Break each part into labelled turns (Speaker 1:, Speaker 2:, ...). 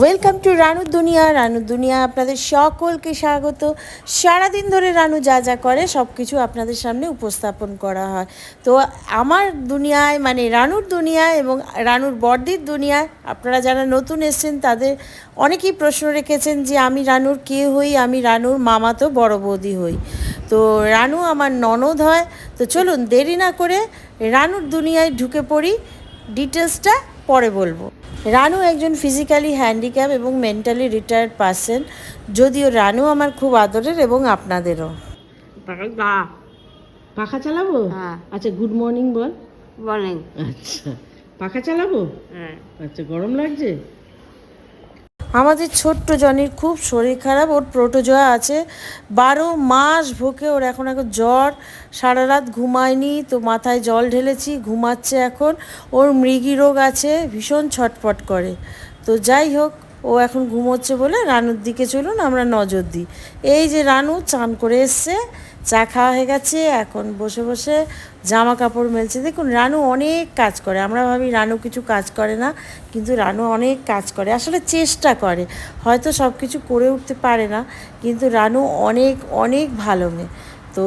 Speaker 1: Welcome to রানুর দুনিয়া রানুর দুনিয়া আপনাদের সকলকে স্বাগত। সারাদিন ধরে রানু যা যা করে সব কিছু আপনাদের সামনে উপস্থাপন করা হয়। তো আমার দুনিয়ায় মানে রানুর দুনিয়ায় এবং রানুর বর্দির দুনিয়ায়, আপনারা যারা নতুন এসছেন, তাদের অনেকেই প্রশ্ন রেখেছেন যে, আমি রানুর কে হই? আমি রানুর মামাতো বড় বৌদি হই। তো রানু আমার ননদ হয়। তো চলুন, দেরি না করে রানুর দুনিয়ায় ঢুকে পড়ি। ডিটেলসটা পরে বলব। রানু একজন ফিজিক্যালি হ্যান্ডিক্যাপ এবং মেন্টালি রিটায়ার্ড পার্সন যদিও রানু আমার খুব আদরের এবং আপনাদেরও। পাখা চালাবো?
Speaker 2: হ্যাঁ।
Speaker 1: আচ্ছা গুড মর্নিং বল।
Speaker 2: মর্নিং
Speaker 1: আচ্ছা পাখা চালাবো?
Speaker 2: হ্যাঁ।
Speaker 1: আচ্ছা গরম লাগছে? আমাদের ছোট্ট জনির খুব শরীর খারাপ, ওর প্রোটোজোয়া আছে। বারো মাস ভোকে ওর এখন এখন জ্বর, সারা রাত ঘুমায়নি, তো মাথায় জল ঢেলেছি, ঘুমাচ্ছে এখন। ওর মৃগী রোগ আছে, ভীষণ ছটফট করে। তো যাই হোক, ও এখন ঘুমোচ্ছে বলে রানুর দিকে চলুন, আমরা নজর দিই। এই যে রানু, চান করে এসছে। চা খাওয়া হয়ে গেছে, এখন বসে বসে জামা কাপড় মেলছে। দেখুন, রানু অনেক কাজ করে, আমরা ভাবি রানু কিছু কাজ করে না, কিন্তু রানু অনেক কাজ করে, আসলে চেষ্টা করে, হয়তো সব কিছু করে উঠতে পারে না, কিন্তু রানু অনেক অনেক ভালো মেয়ে। তো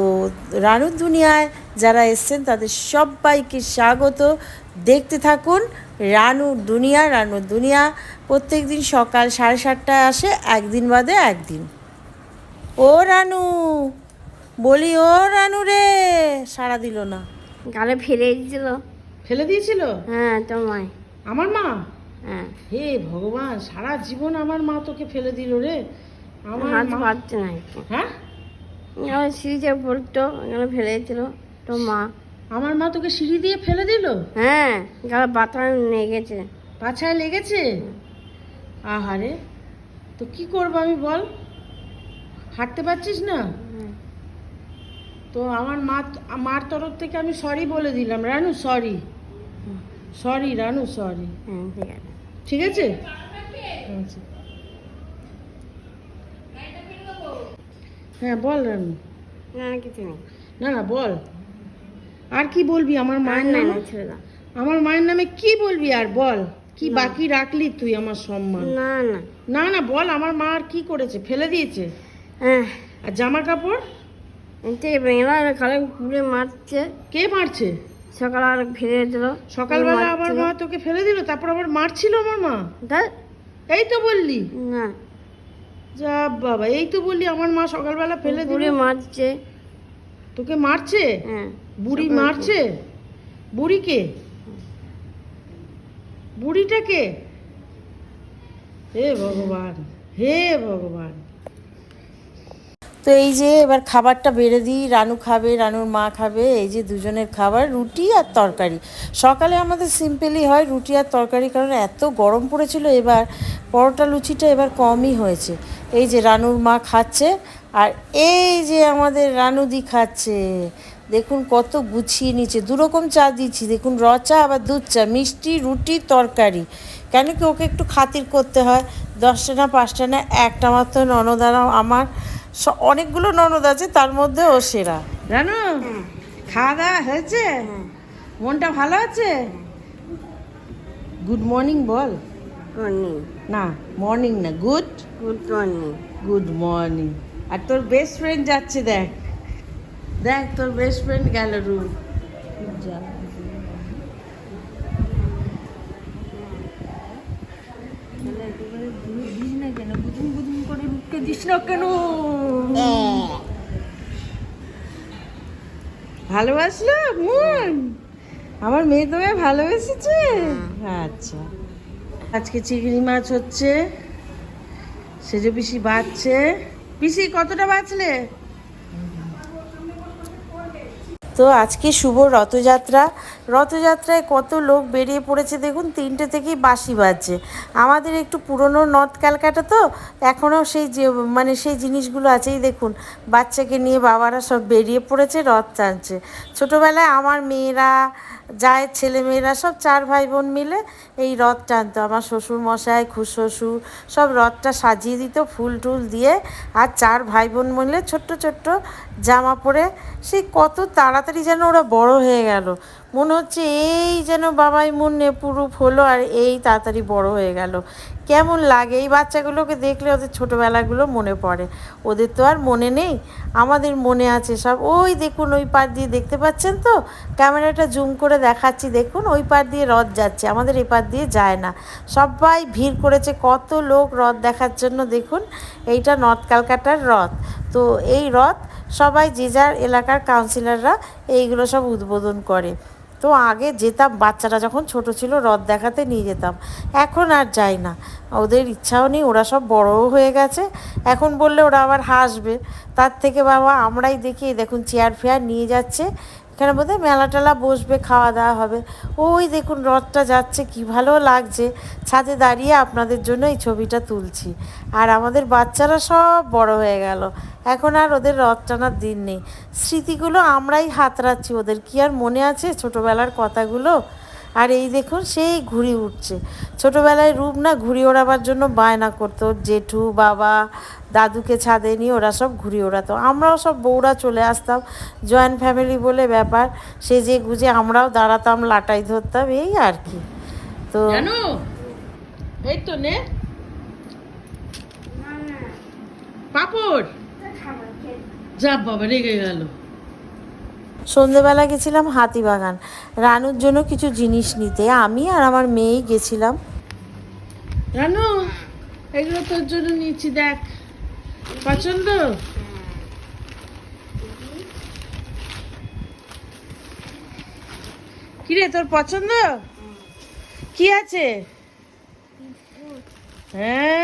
Speaker 1: রানুর দুনিয়ায় যারা এসছেন, তাদের সবাইকে স্বাগত। দেখতে থাকুন রানুর দুনিয়া রানুর দুনিয়া, প্রত্যেক দিন সকাল সাড়ে সাতটায় আসে, একদিন বাদে একদিন। ও রানু! বলি ও রানু রে সাড়া দিল না।
Speaker 2: গালে ফেলে দিয়েছিল।
Speaker 1: ফেলে দিয়েছিল?
Speaker 2: হ্যাঁ তোমায়।
Speaker 1: আমার মা?
Speaker 2: হ্যাঁ।
Speaker 1: হে ভগবান সারা জীবন আমার মা তোকে ফেলে দিল রে। আমার
Speaker 2: হাত
Speaker 1: মা
Speaker 2: পারছে না
Speaker 1: হ্যাঁ?
Speaker 2: এখানে সিঁড়িতে পড়তো এখানে ফেলে দিয়েছিল তো মা।
Speaker 1: আমার মা তোকে সিঁড়ি দিয়ে ফেলে দিল?
Speaker 2: হ্যাঁ গালে বাতা লেগেছে।
Speaker 1: পাছায় লেগেছে? আহারে তো কি করব আমি বল? হাঁটতে পারছিস না। তো আমার মা মার তরফ থেকে আমি সরি বলে দিলাম। Ranu sorry sorry Ranu sorry
Speaker 2: ঠিক আছে।
Speaker 1: হ্যাঁ বল রানু।
Speaker 2: না না, কিছু নেই।
Speaker 1: না না বল। আর কি বলবি? আমার মায়ের নামে
Speaker 2: না
Speaker 1: আমার মায়ের নামে কি বলবি আর বল? কি বাকি রাখলি তুই আমার সম্মান?
Speaker 2: না না।
Speaker 1: না না বল আমার মা আর কি করেছে? ফেলে দিয়েছে? আর জামা কাপড়?
Speaker 2: এতে বেঙ্গলা খালে ঘুরে মারছে।
Speaker 1: কে মারছে?
Speaker 2: সকালে আর ফেলে দিল
Speaker 1: সকালবেলা আমার মা তোকে ফেলে দিল তারপর আবার মারছিল আমার মা? এই তো বললি।
Speaker 2: না।
Speaker 1: যা বাবা এই তো বললি আমার মা সকালবেলা ফেলে দিল।
Speaker 2: মারছে।
Speaker 1: তোকে মারছে?
Speaker 2: হ্যাঁ।
Speaker 1: বুড়ি মারছে? বুড়িকে? বুড়িটাকে? হে ভগবান হে ভগবান। তো এই যে এবার খাবারটা বেড়ে দিই, রানু খাবে, রানুর মা খাবে, এই যে দুজনের খাবার, রুটি আর তরকারি। সকালে আমাদের সিম্পলি হয় রুটি আর তরকারি, কারণ এত গরম পড়েছিল এবার, পরোটা লুচিটা এবার কমই হয়েছে। এই যে রানুর মা খাচ্ছে, আর এই যে আমাদের রানুদি খাচ্ছে। দেখুন কত গুছিয়ে নিচ্ছে, দুরকম চা দিচ্ছি। দেখুন র চা, আবার দুধ চা, মিষ্টি, রুটি, তরকারি। কেন কি ওকে একটু খাতির করতে হয়? দশটা না, পাঁচটা না, একটা মাত্র ননদারা আমার। অনেকগুলো ননদ আছে তার মধ্যে ও সেরা জানো খাওয়া দাওয়া হয়েছে? মনটা ভালো আছে? গুড মর্নিং বল।
Speaker 2: মর্নিং
Speaker 1: না মর্নিং না good
Speaker 2: good morning
Speaker 1: good morning আর তোর বেস্ট ফ্রেন্ড যাচ্ছে দেখ। দেখ তোর বেস্ট ফ্রেন্ড গেল রুম ভালোবাসলো? মন? আমার মেয়ে তোমায় ভালোবেসেছে? আচ্ছা। আজকে চিংড়ি মাছ হচ্ছে সেজো পিসি বাঁচছে। পিসি কতটা বাঁচলে? তো আজকে শুভ রথযাত্রা। রথযাত্রায় কত লোক বেরিয়ে পড়েছে দেখুন, তিনটে থেকেই বাসি বাজছে। আমাদের একটু পুরনো নর্থ ক্যালকাটা তো, এখনও সেই যে মানে সেই জিনিসগুলো আছেই দেখুন। বাচ্চাকে নিয়ে বাবারা সব বেরিয়ে পড়েছে, রথ টানছে। ছোটোবেলায় আমার মেয়েরা, জায়ের ছেলে মেয়েরা সব চার ভাই বোন মিলে এই রথ টানতো। আমার শ্বশুর মশাই খুশ্বশুর সব রথটা সাজিয়ে দিত, ফুল টুল দিয়ে। আর চার ভাই বোন মিলে ছোট্ট ছোট্ট জামা পরে, সেই কত তাড়াতাড়ি যেন ওরা বড় হয়ে গেল। মনে হচ্ছে এই যেন বাবাই মন নেপুরূপ হলো আর এই তাড়াতাড়ি বড় হয়ে গেল। কেমন লাগে? এই বাচ্চাগুলোকে দেখলে ওদের ছোটোবেলাগুলো মনে পড়ে। ওদের তো আর মনে নেই। আমাদের মনে আছে সব। ওই দেখুন, ওই পার দিয়ে দেখতে পাচ্ছেন তো? ক্যামেরাটা জুম করে দেখাচ্ছি। দেখুন, ওই পার দিয়ে রথ যাচ্ছে। আমাদের এই পার দিয়ে যায় না। সবাই ভিড় করেছে। কত লোক রথ দেখার জন্য দেখুন, এইটা নর্থ ক্যালকাটার রথ। তো এই রথ সবাই যে যার এলাকার কাউন্সিলররা এইগুলো সব উদ্বোধন করে। তো আগে যেতাম, বাচ্চারা যখন ছোট ছিল রথ দেখাতে নিয়ে যেতাম। এখন আর যাই না। ওদের ইচ্ছাও নেই, ওরা সব বড়ও হয়ে গেছে। এখন বললে ওরা আবার হাসবে। তার থেকে বাবা আমরাই দেখি দেখুন চেয়ার ফেয়ার নিয়ে যাচ্ছে। এখানে বোধহয় মেলা টেলা বসবে খাওয়া দাওয়া হবে। ওই দেখুন রথটা যাচ্ছে, কি ভালো লাগছে। ছাদে দাঁড়িয়ে আপনাদের জন্য এই ছবিটা তুলছি। আর আমাদের বাচ্চারা সব বড় হয়ে গেল। এখন আর ওদের রথ টানার দিন নেই। স্মৃতিগুলো আমরাই হাতড়াচ্ছি ওদের। কি আর মনে আছে ছোটোবেলার কথাগুলো? আর এই দেখুন, সেই ঘুড়ি উঠছে। ছোটোবেলায় রূপ না ঘুড়ি ওড়াবার জন্য বায়না করতো। জেঠু, বাবা, দাদুকে ছাদে নিয়ে ওরা সব ঘুড়ি ওড়াতো। আমরাও সব বউরা চলে আসতাম। জয়েন্ট ফ্যামিলি বলে ব্যাপার। সে যে গুজে আমরাও দাঁড়াতাম, লাটাই ধরতাম, এই আর কি। তো
Speaker 3: এই তো নে। পাপড়। যা বাবা রেগে গেল।
Speaker 1: সন্ধেবেলা গেছিলাম হাতিবাগান রানুর জন্য কিছু জিনিস নিতে। আমি আর আমার মেয়েই গেছিলাম।
Speaker 3: রানু এগুলো তোর জন্য নিচ্ছি দেখ। পছন্দ? কিরে তোর পছন্দ? কি আছে? হ্যাঁ।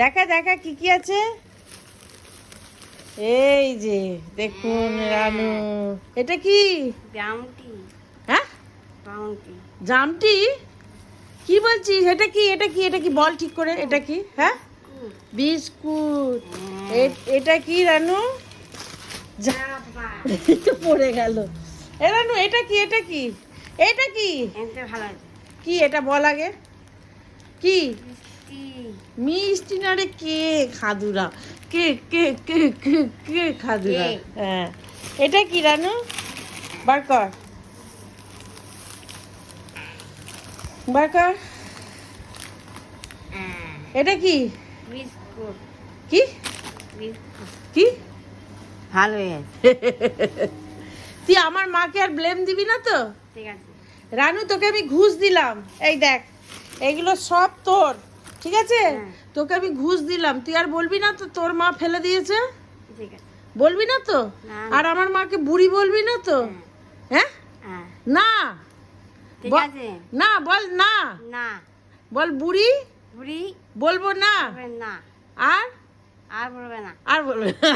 Speaker 3: দেখা দেখা কি কি আছে? এই যে দেখুন রানু। এটা কি?
Speaker 2: ব্রাউনটি
Speaker 3: হ্যাঁ? জামটি? কি বলছিস? এটা কি? এটা কি? এটা কি? বল ঠিক করে এটা কি? হ্যাঁ? বিস্কুট। এ- এটা কি রানু? পড়ে গেল। এ রানু এটা কি? এটা কি? এটা কি? কি? এটা বল আগে। কি? মিষ্টি। না রে কে খাদুরা? কে কে কে কে কে খাদুরা? হ্যাঁ। এটা কি রানু? বার কর। বার কর। এটা কি? কি? কি?
Speaker 2: ভালো
Speaker 3: তুই আমার মাকে আর ব্লেম দিবি না তো?
Speaker 2: ঠিক আছে।
Speaker 3: রানু তোকে আমি ঘুষ দিলাম। এই দেখ এগুলো সব তোর। ঠিক আছে?
Speaker 2: হ্যাঁ।
Speaker 3: তোকে আমি ঘুষ দিলাম। তুই আর বলবি না তো তোর মা ফেলে দিয়েছে? বলবি না তো? আর আমার মাকে বুড়ি বলবি না তো? হ্যাঁ।
Speaker 2: হ্যাঁ?
Speaker 3: না।
Speaker 2: ঠিক
Speaker 3: না বল না।
Speaker 2: না।
Speaker 3: বল বুড়ি?
Speaker 2: বুড়ি?
Speaker 3: বলব না।
Speaker 2: না।
Speaker 3: আর?
Speaker 2: আর বলবে না।
Speaker 3: আর বলবে না।